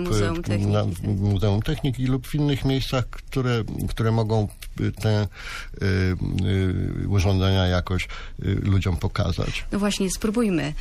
Muzeum Techniki. na Muzeum Techniki lub w innych miejscach, które, które mogą te y, y, urządzenia jakoś y, ludziom pokazać. No właśnie, spróbujmy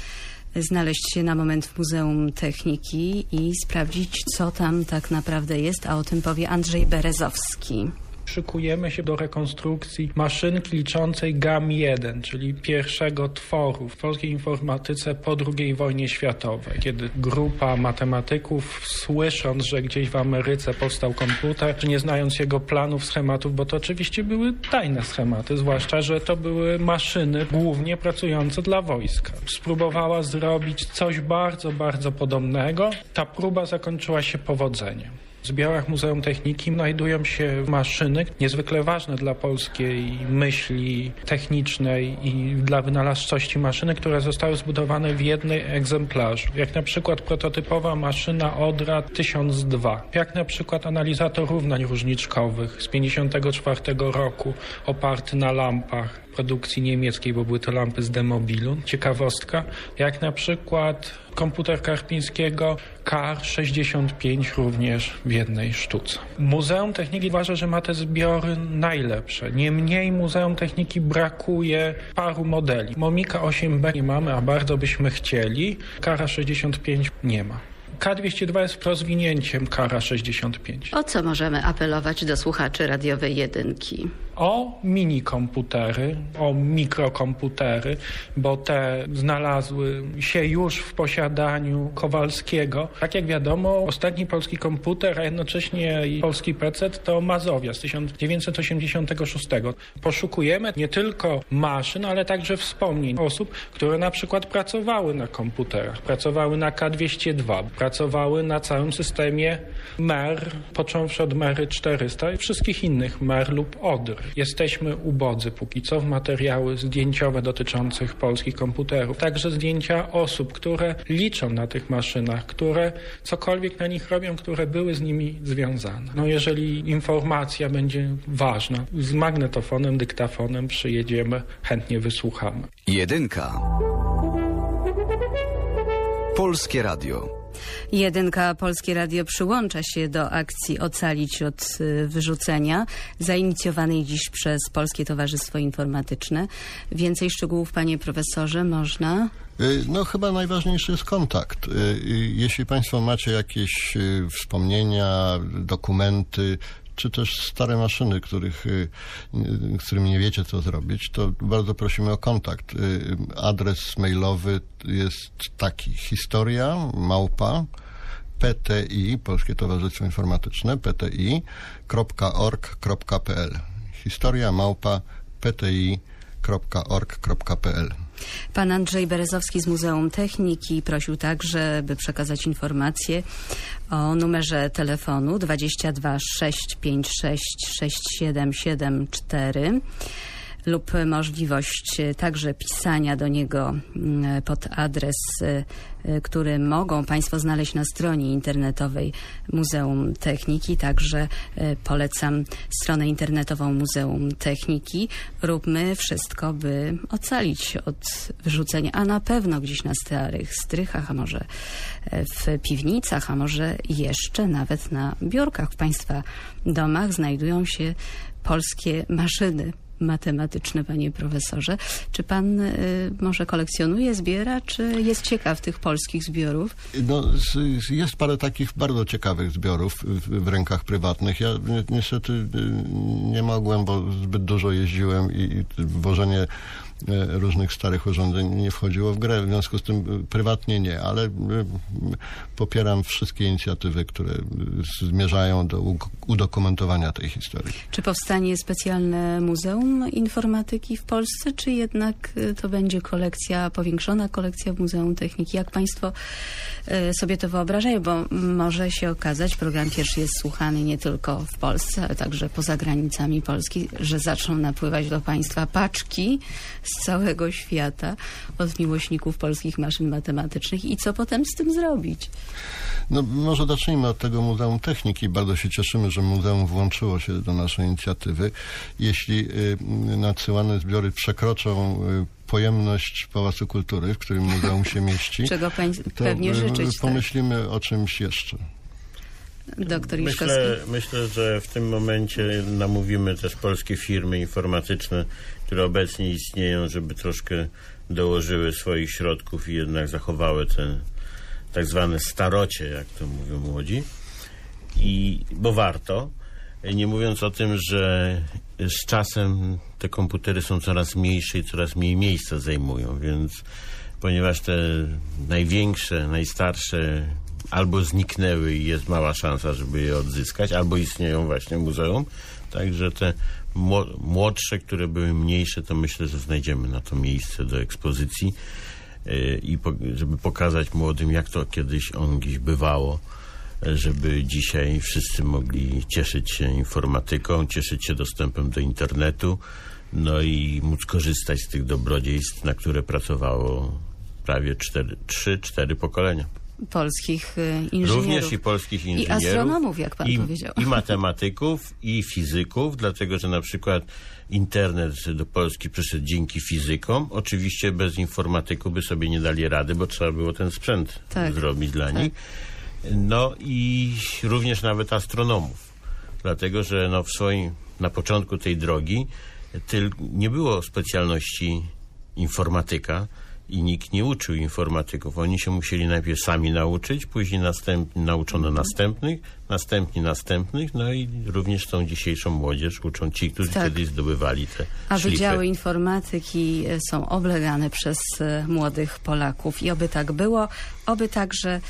znaleźć się na moment w Muzeum Techniki i sprawdzić, co tam tak naprawdę jest, a o tym powie Andrzej Berezowski. Szykujemy się do rekonstrukcji maszynki liczącej GAM-1, czyli pierwszego tworu w polskiej informatyce po II wojnie światowej, kiedy grupa matematyków, słysząc, że gdzieś w Ameryce powstał komputer, nie znając jego planów, schematów, bo to oczywiście były tajne schematy, zwłaszcza, że to były maszyny głównie pracujące dla wojska. Spróbowała zrobić coś bardzo, bardzo podobnego. Ta próba zakończyła się powodzeniem. W zbiorach Muzeum Techniki znajdują się maszyny niezwykle ważne dla polskiej myśli technicznej i dla wynalazczości maszyny, które zostały zbudowane w jednej egzemplarzu. Jak na przykład prototypowa maszyna Odra 1002, jak na przykład analizator równań różniczkowych z 1954 roku oparty na lampach produkcji niemieckiej, bo były to lampy z demobilu. Ciekawostka, jak na przykład komputer Karpińskiego KAR-65 również w jednej sztuce. Muzeum Techniki uważa, że ma te zbiory najlepsze. Niemniej Muzeum Techniki brakuje paru modeli. Momika 8B nie mamy, a bardzo byśmy chcieli. Kara 65 nie ma. K202 jest rozwinięciem Kara 65. O co możemy apelować do słuchaczy radiowej jedynki? O minikomputery, o mikrokomputery, bo te znalazły się już w posiadaniu Kowalskiego. Tak jak wiadomo, ostatni polski komputer, a jednocześnie polski PC to Mazowia z 1986. Poszukujemy nie tylko maszyn, ale także wspomnień osób, które na przykład pracowały na komputerach, pracowały na K202, pracowały na całym systemie MER, począwszy od MERy 400 i wszystkich innych MER lub ODR. Jesteśmy ubodzy póki co w materiały zdjęciowe dotyczących polskich komputerów. Także zdjęcia osób, które liczą na tych maszynach, które cokolwiek na nich robią, które były z nimi związane. No jeżeli informacja będzie ważna, z magnetofonem, dyktafonem przyjedziemy, chętnie wysłuchamy. Jedynka. Polskie Radio. Jedynka Polskie Radio przyłącza się do akcji Ocalić od y, wyrzucenia, zainicjowanej dziś przez Polskie Towarzystwo Informatyczne. Więcej szczegółów, panie profesorze, można? Y, No chyba najważniejszy jest kontakt. Y, Jeśli Państwo macie jakieś wspomnienia, dokumenty, czy też stare maszyny, których, y, z którymi nie wiecie, co zrobić, to bardzo prosimy o kontakt. Y, Adres mailowy jest taki. Historia małpa PTI, Polskie Towarzystwo Informatyczne, pti.org.pl Historia małpa pti.org.pl Pan Andrzej Berezowski z Muzeum Techniki prosił także, by przekazać informację o numerze telefonu 22 656 6774 lub możliwość e, także pisania do niego mm, pod adres, e, e, który mogą Państwo znaleźć na stronie internetowej Muzeum Techniki. Także e, polecam stronę internetową Muzeum Techniki. Róbmy wszystko, by ocalić od wyrzucenia, a na pewno gdzieś na starych strychach, a może e, w piwnicach, a może jeszcze nawet na biurkach w Państwa domach znajdują się polskie maszyny matematyczne, panie profesorze. Czy pan y, może kolekcjonuje, zbiera, czy jest ciekaw tych polskich zbiorów? No, jest parę takich bardzo ciekawych zbiorów w, w rękach prywatnych. Ja ni- niestety y, nie mogłem, bo zbyt dużo jeździłem i, i wożenie e, różnych starych urządzeń nie wchodziło w grę, w związku z tym y, prywatnie nie, ale y, popieram wszystkie inicjatywy, które y, zmierzają do udokumentowania tej historii. Czy powstanie specjalne Muzeum Informatyki w Polsce, czy jednak y, to będzie kolekcja, powiększona kolekcja w Muzeum Techniki? Jak państwo y, sobie to wyobrażają? Bo może się okazać, program pierwszy jest słuchany nie tylko w Polsce, ale także poza granicami Polski, że zaczną napływać do państwa paczki z całego świata od miłośników polskich maszyn matematycznych i co potem z tym zrobić? No, może zacznijmy od tego Muzeum Techniki. Bardzo się cieszymy, że muzeum włączyło się do naszej inicjatywy. Jeśli y, nadsyłane zbiory przekroczą y, pojemność Pałacu Kultury, w którym muzeum się mieści, Czego pewnie y, życzyć. Tak? pomyślimy o czymś jeszcze. Doktor. Myślę, myślę, że w tym momencie namówimy też polskie firmy informatyczne, które obecnie istnieją, żeby troszkę dołożyły swoich środków i jednak zachowały te tak zwane starocie, jak to mówią młodzi. I, bo warto. Nie mówiąc o tym, że z czasem te komputery są coraz mniejsze i coraz mniej miejsca zajmują, więc ponieważ te największe, najstarsze albo zniknęły i jest mała szansa, żeby je odzyskać, albo istnieją właśnie muzeum. Także te mło- młodsze, które były mniejsze, to myślę, że znajdziemy na to miejsce do ekspozycji i po, żeby pokazać młodym, jak to kiedyś ongiś bywało, żeby dzisiaj wszyscy mogli cieszyć się informatyką, cieszyć się dostępem do internetu, no i móc korzystać z tych dobrodziejstw, na które pracowało prawie 3-4 pokolenia. Polskich y, inżynierów. Również i polskich inżynierów. astronomów, jak pan i, powiedział. I matematyków, i fizyków, dlatego że na przykład internet do Polski przyszedł dzięki fizykom. Oczywiście bez informatyków by sobie nie dali rady, bo trzeba było ten sprzęt Tak, zrobić dla tak. nich. No i również nawet astronomów. Dlatego, że no w swoim, na początku tej drogi tyl, nie było specjalności informatyka i nikt nie uczył informatyków. Oni się musieli najpierw sami nauczyć, później następ, nauczono następnych, następni następnych, no i również tą dzisiejszą młodzież uczą ci, którzy Tak. kiedyś zdobywali te A szlify. wydziały informatyki e, są oblegane przez e, młodych Polaków i oby tak było, oby także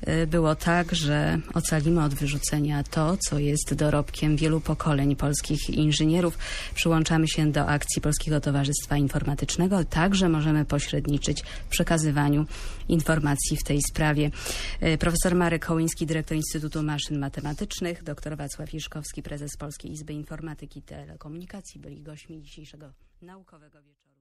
e, było tak, że ocalimy od wyrzucenia to, co jest dorobkiem wielu pokoleń polskich inżynierów. Przyłączamy się do akcji Polskiego Towarzystwa Informatycznego. Także możemy pośredniczyć w przekazywaniu informacji w tej sprawie. Profesor Marek Hołyński, dyrektor Instytutu Maszyn Matematycznych, dr Wacław Iszkowski, prezes Polskiej Izby Informatyki i Telekomunikacji byli gośćmi dzisiejszego naukowego wieczoru.